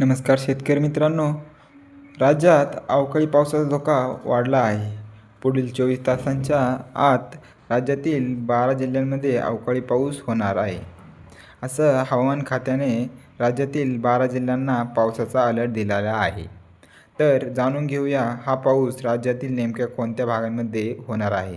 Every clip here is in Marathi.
नमस्कार शेतकरी मित्रांनो. राज्यात अवकाळी पावसाचा धोका वाढला आहे. पुढील चोवीस तासांच्या आत राज्यातील बारा जिल्ह्यांमध्ये अवकाळी पाऊस होणार आहे. असं हवामान खात्याने राज्यातील बारा जिल्ह्यांना पावसाचा अलर्ट दिलेला आहे. तर जाणून घेऊया हा पाऊस राज्यातील नेमक्या कोणत्या भागांमध्ये होणार आहे?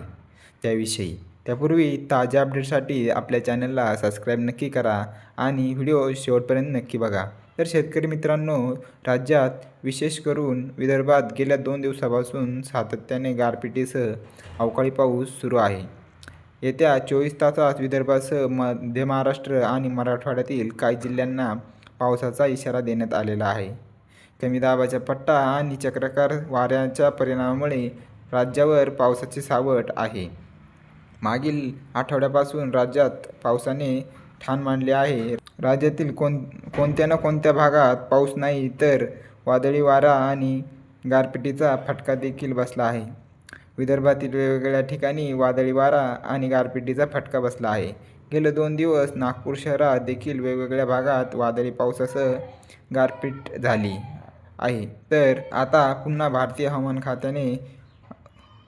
त्याविषयी. त्यापूर्वी ताज्या अपडेटसाठी आपल्या चॅनलला सबस्क्राईब नक्की करा आणि व्हिडिओ शेवटपर्यंत नक्की बघा. तर शेतकरी मित्रांनो राज्यात विशेष करून विदर्भात गेल्या दोन दिवसापासून सातत्याने गारपिटीसह अवकाळी पाऊस सुरू आहे. येत्या चोवीस तासात विदर्भासह मध्य महाराष्ट्र आणि मराठवाड्यातील काही जिल्ह्यांना पावसाचा इशारा देण्यात आलेला आहे. कमी दाबाचा पट्टा आणि चक्राकार वाऱ्याच्या परिणामामुळे राज्यावर पावसाची सावट आहे. मागील आठवड्यापासून राज्यात पावसाने ठाण मांडले आहे. राज्यातील कोण कोणत्या ना कोणत्या भागात पाऊस नाही तर वादळी वारा आणि गारपिटीचा फटका देखील बसला आहे. विदर्भातील वेगवेगळ्या ठिकाणी वादळी वारा आणि गारपिटीचा फटका बसला आहे. गेले दोन दिवस नागपूर शहरात देखील वेगवेगळ्या भागात वादळी पावसासह गारपीट झाली आहे. तर आता पुन्हा भारतीय हवामान खात्याने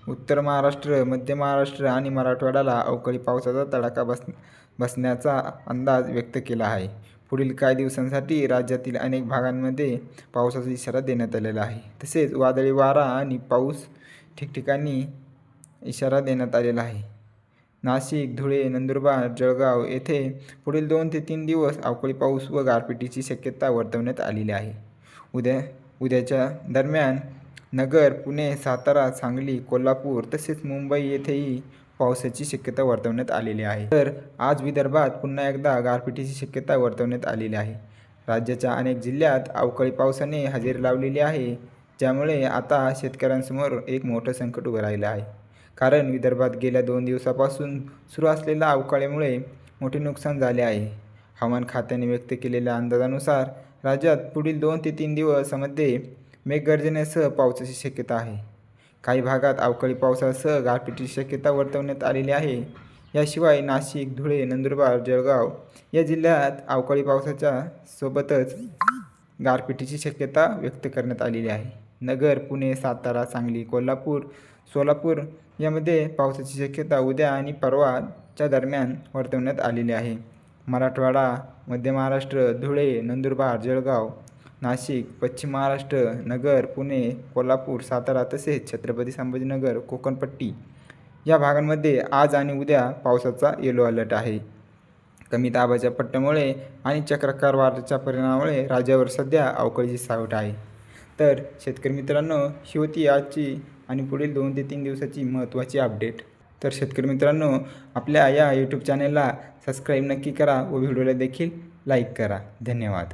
उत्तर महाराष्ट्र मध्य महाराष्ट्र आणि मराठवाड्याला अवकाळी पावसाचा तडाखा बस बसण्याचा अंदाज व्यक्त केला आहे. पुढील काही दिवसांसाठी राज्यातील अनेक भागांमध्ये पावसाचा इशारा देण्यात आलेला आहे. तसेच वादळी वारा आणि पाऊस ठिकठिकाणी इशारा देण्यात आलेला आहे. नाशिक धुळे नंदुरबार जळगाव येथे पुढील दोन ते तीन दिवस अवकाळी पाऊस व गारपिटीची शक्यता वर्तवण्यात आलेली आहे. उद्या उद्याच्या दरम्यान नगर पुणे सातारा सांगली कोल्हापूर तसेच मुंबई येथेही पावसाची शक्यता वर्तवण्यात आलेली आहे. तर आज विदर्भात पुन्हा एकदा गारपिटीची शक्यता वर्तवण्यात आलेली आहे. राज्याच्या अनेक जिल्ह्यात अवकाळी पावसाने हजेरी लावलेली आहे ज्यामुळे आता शेतकऱ्यांसमोर एक मोठं संकट उभं राहिलं आहे. कारण विदर्भात गेल्या दोन दिवसापासून सुरू असलेल्या अवकाळीमुळे मोठे नुकसान झाले आहे. हवामान खात्याने व्यक्त केलेल्या अंदाजानुसार राज्यात पुढील दोन ते तीन दिवसामध्ये मेघगर्जनेसह पावसाची शक्यता आहे. काही भागात अवकाळी पावसासह गारपिटीची शक्यता वर्तवण्यात आलेली आहे. याशिवाय नाशिक धुळे नंदुरबार जळगाव या जिल्ह्यात अवकाळी पावसाच्या सोबतच गारपिटीची शक्यता व्यक्त करण्यात आलेली आहे. नगर पुणे सातारा सांगली कोल्हापूर सोलापूर यामध्ये पावसाची शक्यता उद्या आणि परवाच्या दरम्यान वर्तवण्यात आलेली आहे. मराठवाडा मध्य महाराष्ट्र धुळे नंदुरबार जळगाव नाशिक पश्चिम महाराष्ट्र नगर पुणे कोल्हापूर सातारा तसेच छत्रपती संभाजीनगर कोकणपट्टी या भागांमध्ये आज आणि उद्या पावसाचा येलो अलर्ट आहे. कमी दाबाच्या पट्ट्यामुळे आणि चक्राकार वाऱ्याच्या परिणामामुळे राज्यावर सध्या अवकाळीची सावट आहे. तर शेतकरी मित्रांनो ही होती आजची आणि पुढील दोन ते तीन दिवसाची महत्त्वाची अपडेट तर शेतकरी मित्रांनो आपल्या या यूट्यूब चॅनलला सबस्क्राईब नक्की करा व व्हिडिओला देखील लाईक करा. धन्यवाद.